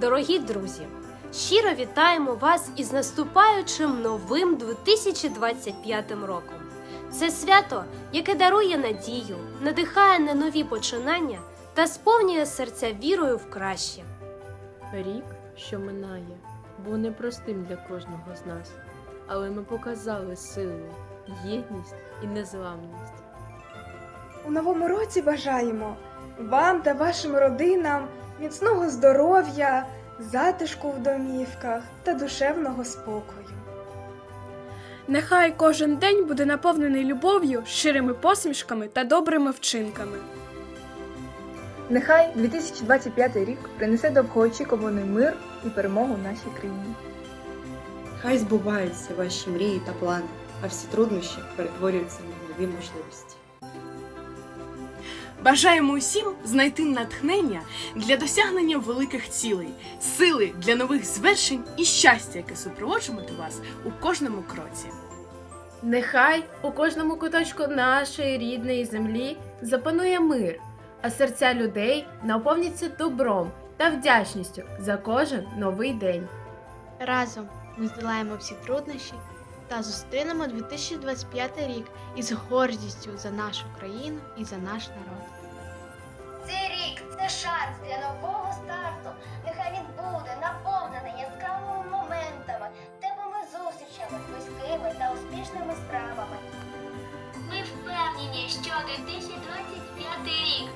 Дорогі друзі, щиро вітаємо вас із наступаючим новим 2025 роком. Це свято, яке дарує надію, надихає на нові починання та сповнює серця вірою в краще. Рік, що минає, був непростим для кожного з нас, але ми показали силу, єдність і незламність. У новому році бажаємо вам та вашим родинам міцного здоров'я, затишку в домівках та душевного спокою. Нехай кожен день буде наповнений любов'ю, щирими посмішками та добрими вчинками. Нехай 2025 рік принесе довгоочікуваний мир і перемогу нашій країні. Хай збуваються ваші мрії та плани, а всі труднощі перетворюються на нові можливості. Бажаємо усім знайти натхнення для досягнення великих цілей, сили для нових звершень і щастя, яке супроводжуватиме вас у кожному кроці. Нехай у кожному куточку нашої рідної землі запанує мир, а серця людей наповняться добром та вдячністю за кожен новий день. Разом ми здолаємо всі труднощі та зустрінемо 2025 рік із гордістю за нашу країну і за наш народ. Цей рік це шанс для нового старту. Нехай він буде наповнений яскравими моментами, теплими зустрічами з близькими та успішними справами. Ми впевнені, що 2025 рік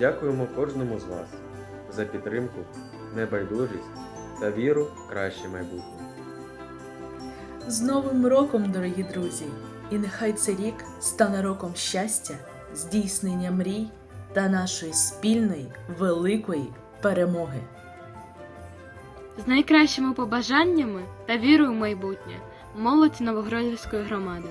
Дякуємо кожному з вас за підтримку, небайдужість та віру в краще майбутнє. З Новим роком, дорогі друзі! І нехай цей рік стане роком щастя, здійснення мрій та нашої спільної великої перемоги. З найкращими побажаннями та вірою в майбутнє молодь Новогродівської громади.